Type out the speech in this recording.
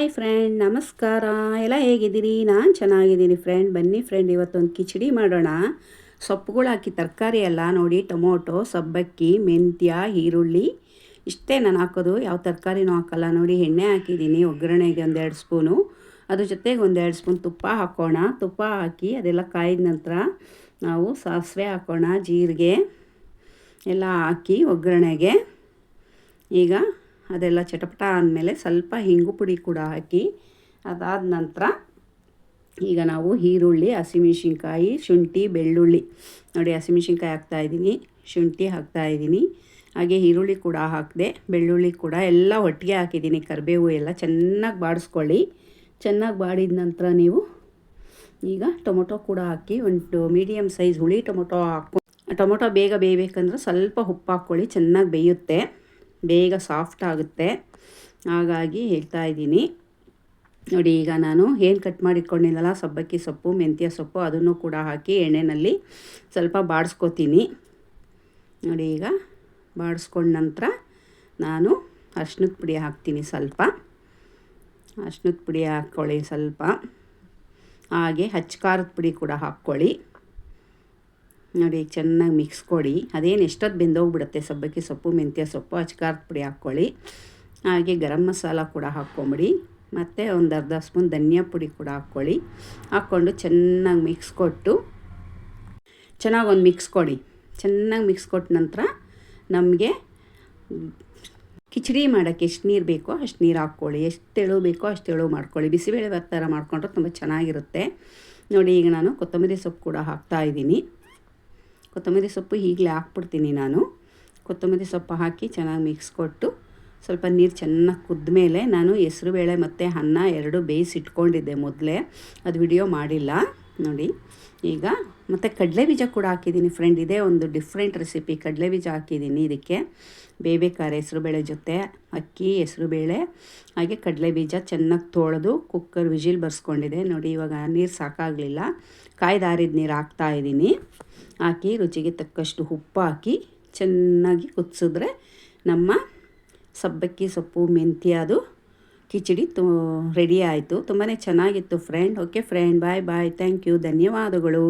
Hi friend, ನಮಸ್ಕಾರ. ಎಲ್ಲ ಹೇಗಿದ್ದೀರಿ? ನಾನು ಚೆನ್ನಾಗಿದ್ದೀನಿ ಫ್ರೆಂಡ್. ಬನ್ನಿ ಫ್ರೆಂಡ್, ಇವತ್ತೊಂದು ಕಿಚಡಿ ಮಾಡೋಣ. ಸೊಪ್ಪುಗಳು ಹಾಕಿ ತರಕಾರಿ ಎಲ್ಲ ನೋಡಿ, ಟೊಮೊಟೊ, ಸಬ್ಬಕ್ಕಿ, ಮೆಂತ್ಯ, ಈರುಳ್ಳಿ. ಇಷ್ಟೇ ನಾನು ಹಾಕೋದು. ಯಾವ ತರಕಾರಿನೂ ಹಾಕಲ್ಲ. ನೋಡಿ, ಎಣ್ಣೆ ಹಾಕಿದ್ದೀನಿ, ಒಗ್ಗರಣೆಗೆ ಒಂದೆರಡು ಸ್ಪೂನು. ಅದ್ರ ಜೊತೆಗೆ ಒಂದೆರಡು ಸ್ಪೂನ್ ತುಪ್ಪ ಹಾಕೋಣ. ತುಪ್ಪ ಹಾಕಿ ಅದೆಲ್ಲ ಕಾಯಿದ ನಂತರ ನಾವು ಸಾಸಿವೆ ಹಾಕೋಣ, ಜೀರಿಗೆ ಎಲ್ಲ ಹಾಕಿ ಒಗ್ಗರಣೆಗೆ. ಈಗ ಅದೆಲ್ಲ ಚಟಪಟ ಆದಮೇಲೆ ಸ್ವಲ್ಪ ಹಿಂಗು ಪುಡಿ ಕೂಡ ಹಾಕಿ, ಅದಾದ ನಂತರ ಈಗ ನಾವು ಈರುಳ್ಳಿ, ಹಸಿಮೆಣ್ಸಿನ್ಕಾಯಿ, ಶುಂಠಿ, ಬೆಳ್ಳುಳ್ಳಿ. ನೋಡಿ, ಹಸಿಮೆಣ್ಸಿನ್ಕಾಯಿ ಹಾಕ್ತಾಯಿದ್ದೀನಿ ಶುಂಠಿ ಹಾಕ್ತಾಯಿದ್ದೀನಿ ಹಾಗೆ ಈರುಳ್ಳಿ ಕೂಡ ಹಾಕಿದೆ, ಬೆಳ್ಳುಳ್ಳಿ ಕೂಡ ಎಲ್ಲ ಒಟ್ಟಿಗೆ ಹಾಕಿದ್ದೀನಿ, ಕರಿಬೇವು ಎಲ್ಲ ಚೆನ್ನಾಗಿ ಬಾಡಿಸ್ಕೊಳ್ಳಿ. ಚೆನ್ನಾಗಿ ಬಾಡಿದ ನಂತರ ನೀವು ಈಗ ಟೊಮೊಟೊ ಕೂಡ ಹಾಕಿ, ಒಂದು ಮೀಡಿಯಮ್ ಸೈಜ್ ಹುಳಿ ಟೊಮೊಟೊ ಹಾಕೊ ಟೊಮೊಟೊ ಬೇಗ ಬೇಯಬೇಕಂದ್ರೆ ಸ್ವಲ್ಪ ಉಪ್ಪು ಹಾಕ್ಕೊಳ್ಳಿ, ಚೆನ್ನಾಗಿ ಬೇಯುತ್ತೆ. ಬೇಗ ಸಾಫ್ಟ್ ಆಗುತ್ತೆ. ಹಾಗಾಗಿ ಹೇಳ್ತಾ ಇದ್ದೀನಿ. ನೋಡಿ, ಈಗ ನಾನು ಏನು ಕಟ್ ಮಾಡಿಟ್ಕೊಂಡಿದ್ದಲ್ಲ ಸಬ್ಬಕ್ಕಿ ಸೊಪ್ಪು, ಮೆಂತ್ಯ ಸೊಪ್ಪು ಅದನ್ನು ಕೂಡ ಹಾಕಿ ಎಣ್ಣೆಯಲ್ಲಿ ಸ್ವಲ್ಪ ಬಾಡಿಸ್ಕೊತೀನಿ. ನೋಡಿ, ಈಗ ಬಾಡಿಸ್ಕೊಂಡ ನಂತರ ನಾನು ಅರ್ಶಿನದ ಪುಡಿ ಹಾಕ್ತೀನಿ ಸ್ವಲ್ಪ. ಅರ್ಶಿನದ ಪುಡಿ ಹಾಕ್ಕೊಳ್ಳಿ ಸ್ವಲ್ಪ. ಹಾಗೆ ಹಚ್ಚ ಖಾರದ ಪುಡಿ ಕೂಡ ಹಾಕ್ಕೊಳ್ಳಿ. ನೋಡಿ ಚೆನ್ನಾಗಿ ಮಿಕ್ಸ್ ಕೊಡಿ. ಅದೇನು ಎಷ್ಟೊತ್ತು ಬೆಂದೋಗ್ಬಿಡುತ್ತೆ ಸಬ್ಬಕ್ಕಿ ಸೊಪ್ಪು, ಮೆಂತ್ಯ ಸೊಪ್ಪು ಅಚ್ಕಾರದ ಪುಡಿ ಹಾಕ್ಕೊಳ್ಳಿ. ಹಾಗೆ ಗರಂ ಮಸಾಲ ಕೂಡ ಹಾಕ್ಕೊಂಬಿಡಿ. ಮತ್ತು ಒಂದು ಅರ್ಧ ಸ್ಪೂನ್ ಧನಿಯಾ ಪುಡಿ ಕೂಡ ಹಾಕ್ಕೊಳ್ಳಿ. ಹಾಕ್ಕೊಂಡು ಚೆನ್ನಾಗಿ ಮಿಕ್ಸ್ ಕೊಟ್ಟು, ಚೆನ್ನಾಗಿ ಒಂದು ಮಿಕ್ಸ್ ಕೊಡಿ. ಚೆನ್ನಾಗಿ ಮಿಕ್ಸ್ ಕೊಟ್ಟ ನಂತರ ನಮಗೆ ಕಿಚಡಿ ಮಾಡೋಕ್ಕೆ ಎಷ್ಟು ನೀರು ಬೇಕೋ ಅಷ್ಟು ನೀರು ಹಾಕ್ಕೊಳ್ಳಿ. ಎಷ್ಟು ತೆಳು ಬೇಕೋ ಅಷ್ಟು ತೆಳು ಮಾಡ್ಕೊಳ್ಳಿ. ಬಿಸಿಬೇಳೆ ಥರ ಮಾಡಿಕೊಂಡ್ರೆ ತುಂಬ ಚೆನ್ನಾಗಿರುತ್ತೆ. ನೋಡಿ, ಈಗ ನಾನು ಕೊತ್ತಂಬರಿ ಸೊಪ್ಪು ಕೂಡ ಹಾಕ್ತಾಯಿದ್ದೀನಿ ಕೊತ್ತಂಬರಿ ಸೊಪ್ಪು ಈಗಲೇ ಹಾಕ್ಬಿಡ್ತೀನಿ ನಾನು. ಕೊತ್ತಂಬರಿ ಸೊಪ್ಪು ಹಾಕಿ ಚೆನ್ನಾಗಿ ಮಿಕ್ಸ್ ಕೊಟ್ಟು ಸ್ವಲ್ಪ ನೀರು ಚೆನ್ನಾಗಿ ಕುದ್ದ ಮೇಲೆ ನಾನು ಹೆಸ್ರುಬೇಳೆ ಮತ್ತು ಅನ್ನ ಎರಡು ಬೇಯಿಸಿಟ್ಕೊಂಡಿದ್ದೆ ಮೊದಲೇ. ಅದು ವಿಡಿಯೋ ಮಾಡಿಲ್ಲ. ನೋಡಿ. ಈಗ ಮತ್ತು ಕಡಲೆ ಬೀಜ ಕೂಡ ಹಾಕಿದ್ದೀನಿ ಫ್ರೆಂಡ್ ಇದೇ ಒಂದು ಡಿಫ್ರೆಂಟ್ ರೆಸಿಪಿ ಕಡಲೆ ಬೀಜ ಹಾಕಿದ್ದೀನಿ ಇದಕ್ಕೆ. ಬೇಳೆ ಹೆಸ್ರುಬೇಳೆ ಜೊತೆ, ಅಕ್ಕಿ, ಹೆಸ್ರುಬೇಳೆ, ಹಾಗೆ ಕಡಲೆ ಬೀಜ ಚೆನ್ನಾಗಿ ತೊಳೆದು ಕುಕ್ಕರ್ ವಿಜಿಲ್ ಬರ್ಸ್ಕೊಂಡಿದೆ. ನೋಡಿ, ಇವಾಗ ನೀರು ಸಾಕಾಗಲಿಲ್ಲ. ಕಾಯ್ದಾರಿದ ನೀರು ಹಾಕ್ತಾ ಇದ್ದೀನಿ. ಹಾಕಿ ರುಚಿಗೆ ತಕ್ಕಷ್ಟು ಉಪ್ಪು ಹಾಕಿ ಚೆನ್ನಾಗಿ ಕುದಿಸಿದ್ರೆ ನಮ್ಮ ಸಬ್ಬಕ್ಕಿ ಸೊಪ್ಪು ಮೆಂತ್ಯ ಅದು ಕಿಚಡಿ ತು ರೆಡಿ ಆಯಿತು. ತುಂಬಾ ಚೆನ್ನಾಗಿತ್ತು friend okay friend bye bye thank you ಧನ್ಯವಾದಗಳು.